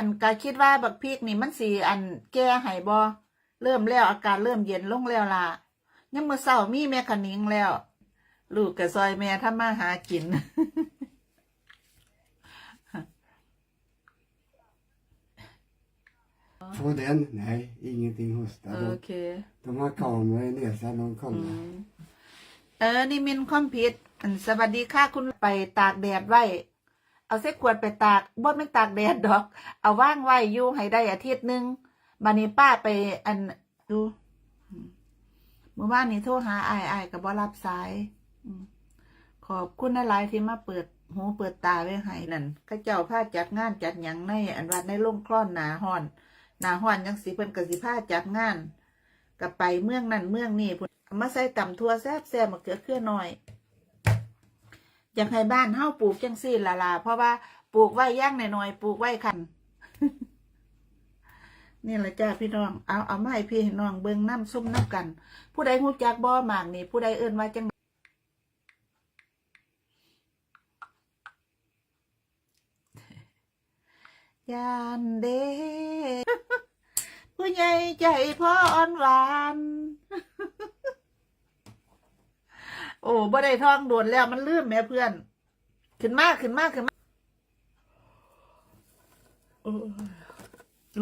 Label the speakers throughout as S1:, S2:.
S1: อันก็คิดว่าบักพริกนี่มันสีอันแก้ให้บ่เริ่มแล้วอาการเริ่มเย็นลงแล้วล่ะยังมื้อเช้ามีแม่ขนิงแล้ว ลูกก็ซอยแม่ทำมาหากิน
S2: Får den? Nej, ingenting hostar.
S1: โอ
S2: De,
S1: เค
S2: de har kameror nedsatt, de
S1: อื
S2: kollar.
S1: มเออ นี่มินความผิดอันสวัสดีค่ะคุณไปตากแดดไว้ เอาเส้ขวดไปตากบ่ไม่ตากแดดดอก เอาว่างไว้อยู่ให้ได้อาทิตย์หนึงบัดนี้ป้าไปอันดูมเมื่อวานนี้โทรหาอ้ายอ้ายก็บ่รับสายขอบคุณหลายที่มาเปิดหูเปิดตาไว้ให้นั่นข้าเจ้าพาจัดงานจัดหยังในอันวัดในโรงคล่อนหนาฮ้อนหนาฮ้อนจังสิเพิ่นก็สิพาจัดงานก็ไปเมืองนั่นเมืองนี่พุ่นมาใส่ต่ำทั่วแซ่บแซ่บมะเขือเขือหน่อย อยากให้บ้านเฮาปลูกจังซี่ละล่ะเพราะว่าปลูกไว้ย่างหน่อยๆปลูกไว้คันนี่แหละจ้าพี่น้อง เอาเอามาให้พี่น้องเบิ่งน้ำส้มน้ำกัน ผู้ใดฮู้จักบ่หมากนี่ ผู้ใดเอิ้นว่าจังยานเดผู้ใหญ่ใจพ่ออ่อนหวาน โอ้บ่ได้ท่องโดนแล้วมันลืมแม่เพื่อน ขึ้นมากขึ้นมากขึ้นมากโอ้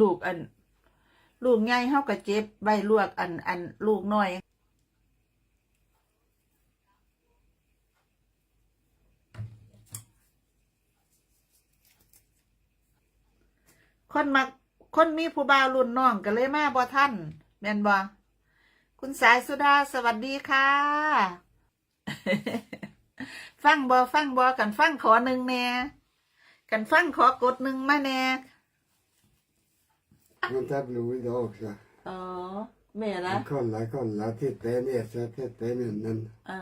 S1: ลูกอัน ลูกใหญ่เฮาก็เจ็บใบลวกอันอันลูกน้อยคนมักคนมีผู้บ่าวรุ่นน้องก็เลยมาบ่ท่านแม่นบ่คุณสายสุดาสวัสดีค่ะ ฟังบ่ฟังบ่กันฟังขอหนึ่งแหน่กันฟังขอกดหนึ่งมาแหน่
S2: De tar blod idag också.
S1: อ๋อแม่ละ
S2: De kollar, kollar, tittar i näsan, tittar i munnen.
S1: อ่า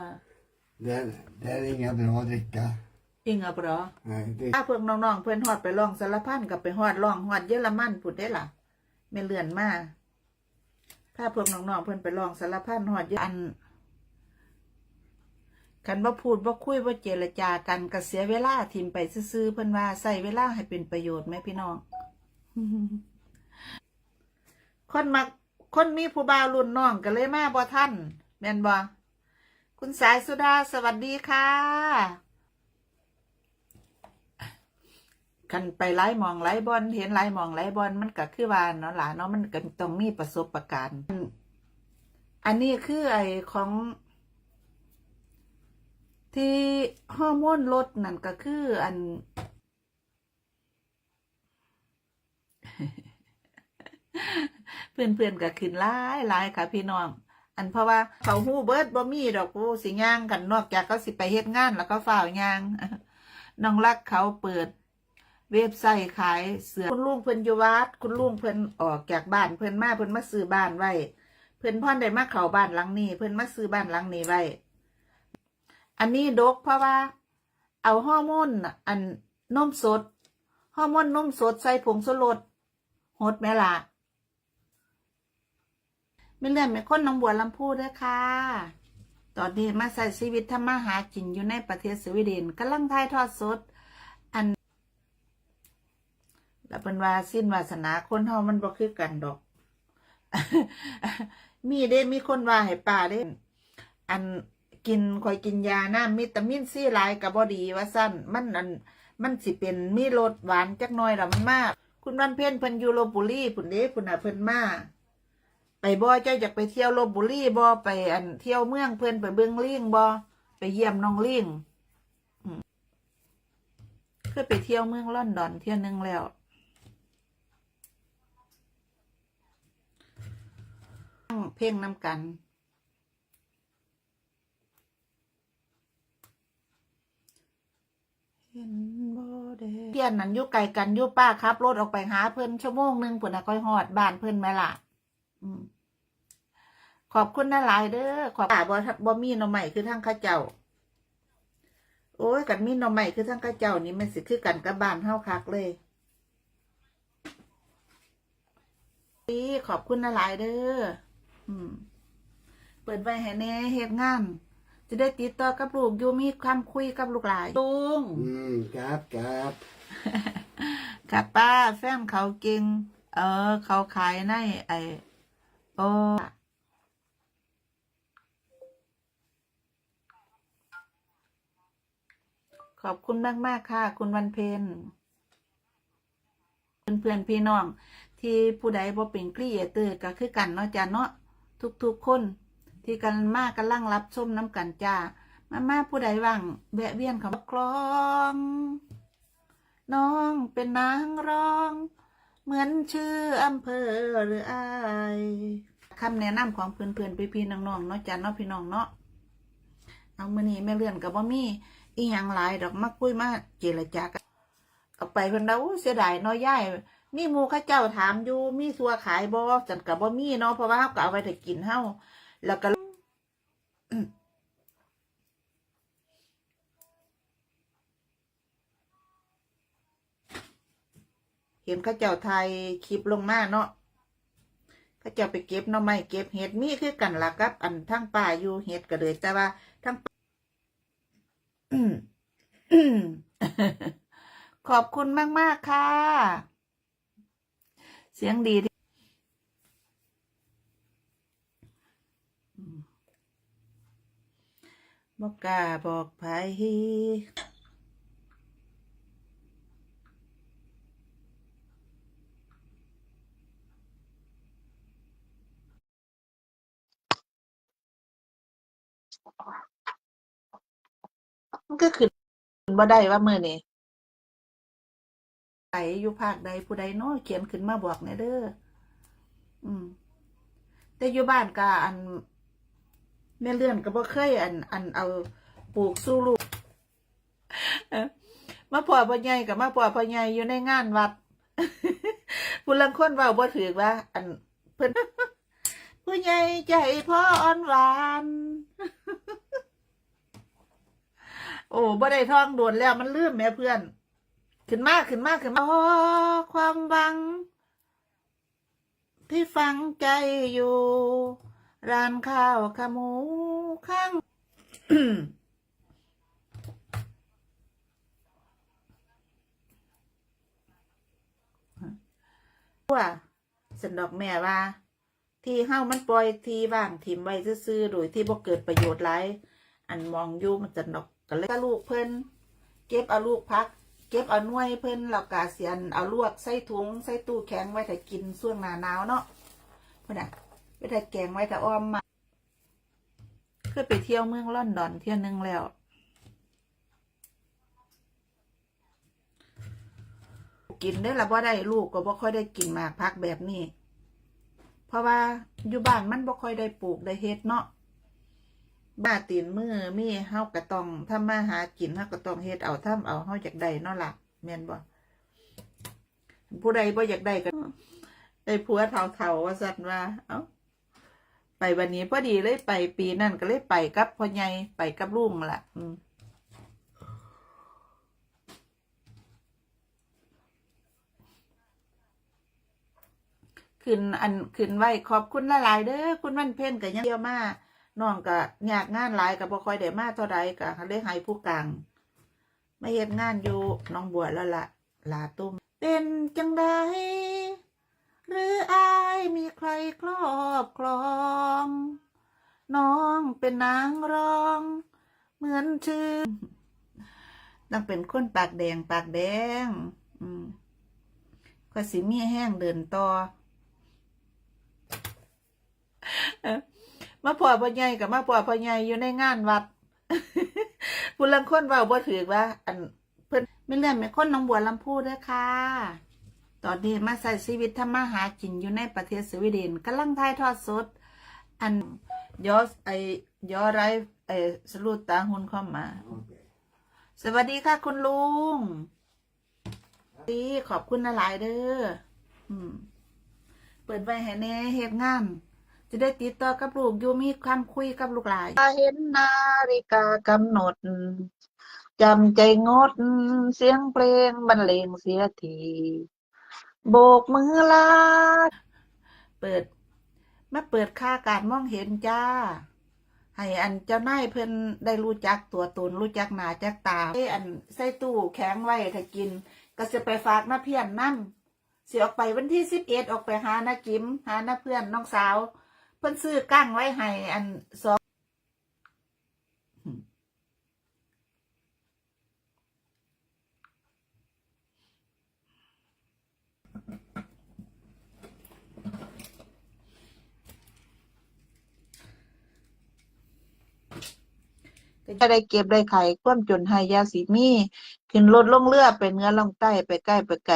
S2: Det, är- det är inga bra att dricka.
S1: อิงอะบรอ
S2: Nej, det,
S1: ถ้าเพิ่งน้องๆเพื่อนฮอดไปลองสารพันกับไปฮอดลองฮอดเยอรมันพูดได้ล่ะไม่เลื่อนมาถ้าเพิ่งน้องๆเพื่อนไปลองสารพันฮอดเยออัน กันว่าพูดว่าคุยว่าเจรจากันก็เสียเวลาทิมไปซื่อๆเพิ่นว่าใส่เวลาให้เป็นประโยชน์ไหมพี่น้อง คนมักคนมีผู้บ่าวรุ่นน้องก็เลยมาบ่ท่านแม่นบ่คุณสายสุดาสวัสดีค่ะคันไปไล่มองไล่บอลเห็นไล่มองไล่บอลมันก็คือว่าเนาะหลานเนาะมันก็ต้องมีประสบการณ์ อันนี้คือไอของ ที่ฮอร์โมนลดนั่นก็คืออัน เพื่อนๆก็ขึ้นหลายหลายค่ะพี่น้อง อันเพราะว่าเขาหู้เบิดบ่มีดอกกูสิย่างกันนอกจากเขาสิไปเฮ็ดงานแล้วก็ฝ่าวย่างน้องรักเขาเปิดเว็บไซต์ขายเสื้อคุณลุงเพิ่นอยู่วัดคุณลุงเพิ่นออกจากบ้านเพิ่นมาเพิ่นมาซื้อบ้านไว้ เพิ่นพ่อนได้มาเข้าบ้านหลังนี้ เพิ่นมาซื้อบ้านหลังนี้ไว้ อันนี้ดกเพราะว่า เอาฮอร์โมนอันนมสดฮอร์โมนนมสดใส่ผงสลดหดแม่ละไม่เลื่อนเป็นคนน้องบัวลำพูด้วยค่ะ ตอนนี้มาใส่ชีวิตทำมาหากินอยู่ในประเทศสวีเดนกำลังถ่ายทอดสด อัน แล้วเป็นว่าสิ้นวาสนาคนเฮามันบ่คือกันดอก มีเด้มีคนว่าให้ป่าเด้ อัน กินคอยกินยาน้ำมิตามินซีหลายกับ่ดีว่าสั้นมันอันมันสิเป็นมีรสหวานจักหน่อยละมันมาก คุณวันเพ็ญเพิ่นอยู่ลบบุรีพุ่นเด้พุ่นน่ะเพิ่นมาไปบ่เจ้าอยากไปเที่ยวลบบุรีบ่ไปอันเที่ยวเมืองเพิ่นไปเบิ่งลิงบ่ไปเยี่ยมน้องลิงอืมเคยไปเที่ยวเมืองลอนดอนเที่ยวหนึงแล้วเพ่งน้ำกัน เห็นบ่ พียนนั้นอยู่ไกลกันอยู่ป้าครับรถออกไปหาเพิ่นชั่วโมงหนึ่งพุ่นน่ะค่อยฮอดบ้านเพิ่นไหมล่ะขอบคุณนะหลายเด้อขอบอ่าบ่บ่มีหน่อใหม่คือทางข้าเจ้า โอ้ยกันมีหน่อใหม่คือทางข้าเจ้านี่มันสิคือกันกับบ้านเฮาคักเลยนี่ขอบคุณนะหลายเด้ออืมเปิดไว้ให้แน่เฮ็ดงาน จะได้ติดต่อกับลูกอยู่มีความคุยกับลูกหลานลุง
S2: mm, gap, gap.
S1: กับป้าแฟนเขาเก่งเออ เขาขายในไอโอขอบคุณมากมากๆค่ะ คุณวันเพ็ญเพื่อนๆพี่น้อง ที่ผู้ใดบ่เป็นครีเอเตอร์ก็คือกันเนาะจ้าเนาะทุกๆคน ที่กันมากกันลังรับชมน้ำกันจ้ามาม่าผู้ใดว่างแวะเวียนเขามากลอง น้องเป็นนางร้อง เหมือนชื่ออำเภอหรืออายคำแนะนำของเพื่อนๆพี่ๆน้องๆเนาะจ้าเนาะพี่น้องเนาะเอามือนี้แม่เลื่อนกับบ่มีอีหยังหลายดอกมาคุยมาเจรจากันเอาไปเพิ่นเดาเสียดายนาะยายมีมูข้าเจ้าถามอยู่มีสัวขายบ่จันกับบ่มีเนาะเพราะว่าเฮาก็เอาไว้แต่กินเฮาแล้วก็ เห็นข้าเจ้าไทยคลิปลงมาเนาะข้าเจ้าไปเก็บหน่อไม้เก็บเห็ดมีคือกันล่ะกับ อันทั้งป่าอยู่เห็ดก็เลยแต่ว่าทั้งขอบคุณมากมากๆค่ะ เสียงดีที่อืม บอกกล้าบอกไผมันก็คือบ่ได้ว่ามื้อนี้ไสอยู่ภาคใดผู้ใดเนาะเขียนขึ้นมาบอกแหน่เด้อ อืม แต่อยู่บ้านก็อัน แม่เลื่อนก็บ่เคยอัน อันเอาปลูกสู้ลูกมาพ่อพ่อใหญ่กับมาพ่อพ่อใหญ่อยู่ในงานวัดผู้ลังคนเว้าบ่ถือว่า อันเพิ่นผู้ใหญ่ใจพ่ออ่อนหวาน โอ้บ่ได้ท่องโดนแล้วมันลืมแม่เพื่อน ขึ้นมากขึ้นมากขึ้นมาอ๋อความหวัง ที่ฟังใจอยู่ ร้านข้าวขาหมูข้างว่าสันดอกแม่ว่า ที่เฮ้ามันปล่อยที่ว่างทิมไว้ซื่อๆโดยที่บ่เกิดประโยชน์หลายอันมองอยู่มันสันดอกก็เลยก็ลูกเพิ่นเก็บเอาลูกพัก เก็บเอาหน่วยเพิ่นแล้วก็เสียนเอาลวกใส่ถุงใส่ตู้แข็งไว้ถ้ากินช่วงหน้าหนาวเนาะเพิ่นน่ะ ไว้ถ้าแกงไว้ถ้าอ้อมมาเคยไปเที่ยวเมืองลอนดอนเที่ยวนึงแล้วกินได้ละบ่ได้ลูกก็บ่ค่อยได้กินมากพักแบบนี้ เพราะว่าอยู่บ้านมันบ่ค่อยได้ปลูกได้เฮ็ดเนาะบ้าตีนมือมีเฮาก็ต้องทำมาหากินเฮาก็ต้องเฮ็ดเอาทำเอาเฮาอยากได้เนาะล่ะแม่นบ่ผู้ใดบ่อยากได้ก็ได้ผัวเฒ่าๆว่าซั่นว่า เอ้า ไปวันนี้พอดีเลยไปปีนั้นก็เลยไปกับพ่อใหญ่ไปกับลุงละอืมขึ้นอันขึ้นไว้ขอบคุณหลายๆเด้อคุณวันเพ่นก็ยังเดียวมาน้องก็ยากงานหลายก็บ่คอยได้มาเท่าใดก็เลยให้ผู้กลางไมาเฮ็ดงานอยู่น้องบัวแล้วล่ะลาตุ้มเป็นจังได หรืออายมีใครครอบครอง น้องเป็นนางรอง เหมือนชื่อต้องเป็นคนปากแดงปากแดง อืมก็สิมีแห้งเดินต่อมาพ่อพ่อใหญ่กับมาพ่อพ่อใหญ่อยู่ในงานวัดผู้ลังคนเวาบ่ถือว่า อัน เพิ่อนไม่เลื่อนเป็นคนหนองบัวลำพูเด้อค่ะ ตอนนี้มาใส่ชีวิตทำมาหากินอยู่ในประเทศสวีเดนกำลังถ่ายทอดสด อันยอสไอยอไรไอสรุตตาหุนเข้ามา
S2: Okej.
S1: สวัสดีค่ะคุณลุงดีขอบคุณหลายเด้ออืม เปิดไว้ให้แหน่เฮ็ดงาน จะได้ติดต่อกับลูกอยู่มีความคุยกับลูกหลานเห็นนาฬิกากำหนดจำใจงด เสียงเพลงบรรเลงเสียที โบกมือลาเปิด มาเปิดค่าการมองเห็นจ้า ให้อันเจ้านายเพิ่นได้รู้จักตัวตนรู้จักหน้าจักตาเอ้อันใส่ตู้แข็งไว้ถ้ากิน ก็จะไปฝากน้าเพียนนั่สิออกไปวันที่สิบเอ็ดออกไปหาน้าจิมหาน้าเพื่อนน้องสาว เพิ่นซื้อกั้งไว้ให้อันสอง ก็ได้เก็บได้ไข ความจนให้ยาสีมี ขึ้นรถลงเรือ ไปเหนื้อลงใต้ ไปใกล้ ไปไกล